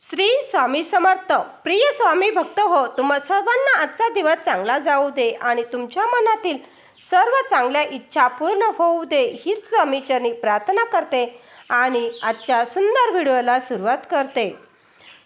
श्री स्वामी समर्थ. प्रिय स्वामी भक्त हो तुम्हा सर्वांना आजचा दिवस चांगला जाऊ दे आणि तुमच्या मनातील सर्व चांगल्या इच्छा पूर्ण होऊ दे हीच स्वामीचरणी प्रार्थना करते आणि आजच्या सुंदर व्हिडिओला सुरुवात करते.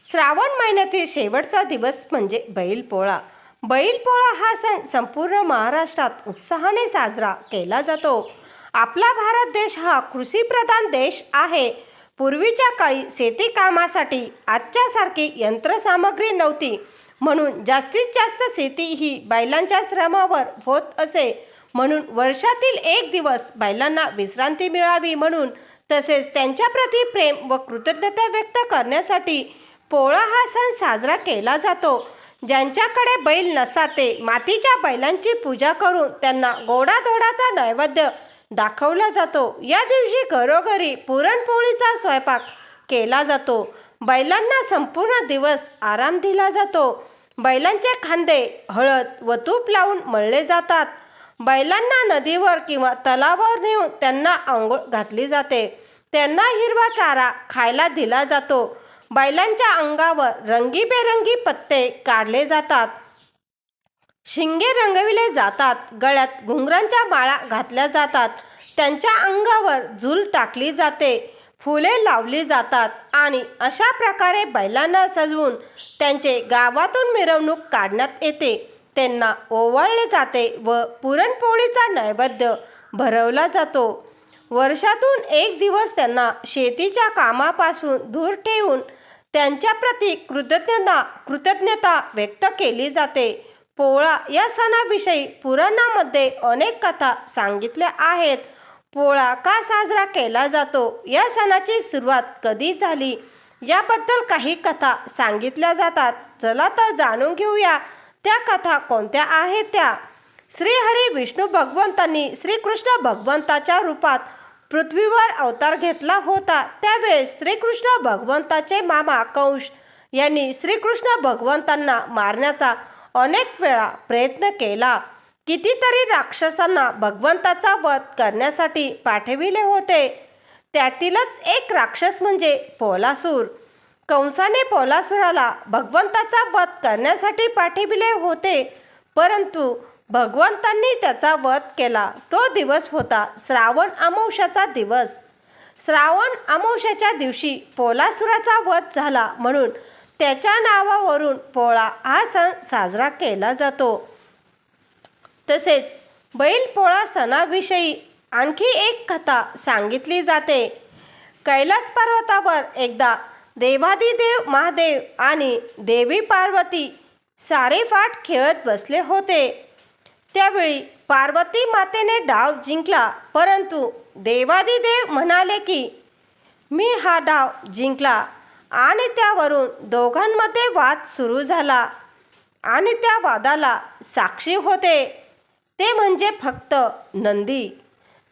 श्रावण महिन्यातील शेवटचा दिवस म्हणजे बैलपोळा. बैलपोळा हा सण संपूर्ण महाराष्ट्रात उत्साहाने साजरा केला जातो. आपला भारत देश हा कृषीप्रधान देश आहे. पूर्वीच्या काळी शेती कामासाठी आजच्यासारखी यंत्रसामग्री नव्हती. म्हणून जास्तीत जास्त शेती ही बैलांच्या श्रमावर होत असे. म्हणून वर्षातील एक दिवस बैलांना विश्रांती मिळावी म्हणून तसेच त्यांच्याप्रती प्रेम व कृतज्ञता व्यक्त करण्यासाठी पोळा हा सण साजरा केला जातो. ज्यांच्याकडे बैल नसतात ते मातीच्या बैलांची पूजा करून त्यांना गोडाधोडाचा नैवेद्य दाखवला जातो. या दिवशी घरोघरी पुरणपोळीचा स्वयंपाक केला जातो. बैलांना संपूर्ण दिवस आराम दिला जातो. बैलांचे खांदे हळद व तूप लावून मळले जातात. बैलांना नदीवर किंवा तलावावर नेऊन त्यांना आंघोळ घातली जाते. त्यांना हिरवा चारा खायला दिला जातो. बैलांच्या अंगावर रंगीबेरंगी पत्ते काढले जातात. शिंगे रंगविले जातात गळ्यात घुंगरांच्या माळा घातल्या जातात त्यांच्या अंगावर झूल टाकली जाते फुले लावली जातात आणि अशा प्रकारे बैलांना सजवून त्यांचे गावातून मिरवणूक काढण्यात येते. त्यांना ओवाळले जाते व पुरणपोळीचा नैवेद्य भरवला जातो. वर्षातून एक दिवस त्यांना शेतीच्या कामापासून दूर ठेवून त्यांच्याप्रती कृतज्ञता कृतज्ञता व्यक्त केली जाते. पोळा या सणाविषयी पुराणामध्ये अनेक कथा सांगितल्या आहेत. पोळा का साजरा केला जातो? या सणाची सुरुवात कधी झाली? याबद्दल काही कथा सांगितल्या जातात. चला तर जाणून घेऊया त्या कथा कोणत्या आहेत त्या? श्रीहरी विष्णू भगवंतांनी श्रीकृष्ण भगवंताच्या रूपात पृथ्वीवर अवतार घेतला होता. त्यावेळेस श्रीकृष्ण भगवंताचे मामा कंश यांनी श्रीकृष्ण भगवंतांना मारण्याचा अनेक वेळा प्रयत्न केला. कितीतरी राक्षसांना भगवंताचा वध करण्यासाठी पाठविले होते. त्यातीलच एक राक्षस म्हणजे पोलासूर. कंसाने पोलासुराला भगवंताचा वध करण्यासाठी पाठविले होते. परंतु भगवंतांनी त्याचा वध केला. तो दिवस होता श्रावण अमावस्याचा दिवस. श्रावण अमावस्याच्या दिवशी पोलासुराचा वध झाला म्हणून त्याच्या नावावरून पोळा हा सण साजरा केला जातो. तसेच बैलपोळा सणाविषयी आणखी एक कथा सांगितली जाते. कैलास पर्वतावर एकदा देवादिदेव महादेव आणि देवी पार्वती सारेफाट खेळत बसले होते. त्यावेळी पार्वती मातेने डाव जिंकला परंतु देवादिदेव म्हणाले की मी हा डाव जिंकला आणि त्यावरून दोघांमध्ये वाद सुरू झाला. आणि त्या वादाला साक्षी होते. ते म्हणजे फक्त नंदी.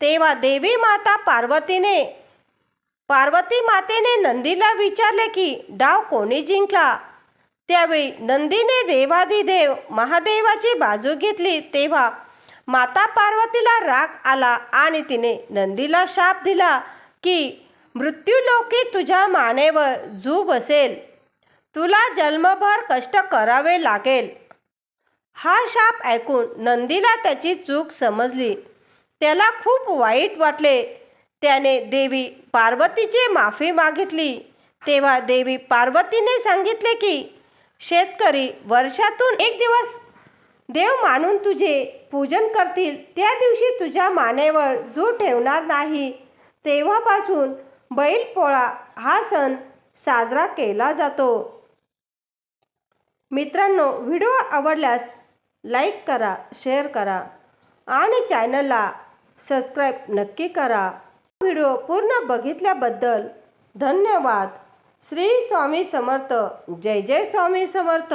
तेव्हा देवी माता पार्वतीने पार्वती मातेने नंदीला विचारले की डाव कोणी जिंकला? त्यावेळी नंदीने देवाधिदेव महादेवाची बाजू घेतली. तेव्हा माता पार्वतीला राग आला आणि तिने नंदीला शाप दिला की मृत्यूलोकी तुझ्या मानेवर जू बसेल तुला जन्मभर कष्ट करावे लागेल. हा शाप ऐकून नंदीला त्याची चूक समजली. त्याला खूप वाईट वाटले. त्याने देवी पार्वतीची माफी मागितली. तेव्हा देवी पार्वतीने सांगितले की शेतकरी वर्षातून एक दिवस देव मानून तुझे पूजन करतील. त्या दिवशी तुझ्या मानेवर जू ठेवणार नाही. तेव्हापासून बैलपोळा हा सण साजरा केला जातो. मित्रांनो व्हिडिओ आवडल्यास लाईक करा शेअर करा आणि चॅनलला सबस्क्राईब नक्की करा. व्हिडिओ पूर्ण बघितल्याबद्दल धन्यवाद. श्री स्वामी समर्थ. जय जय स्वामी समर्थ.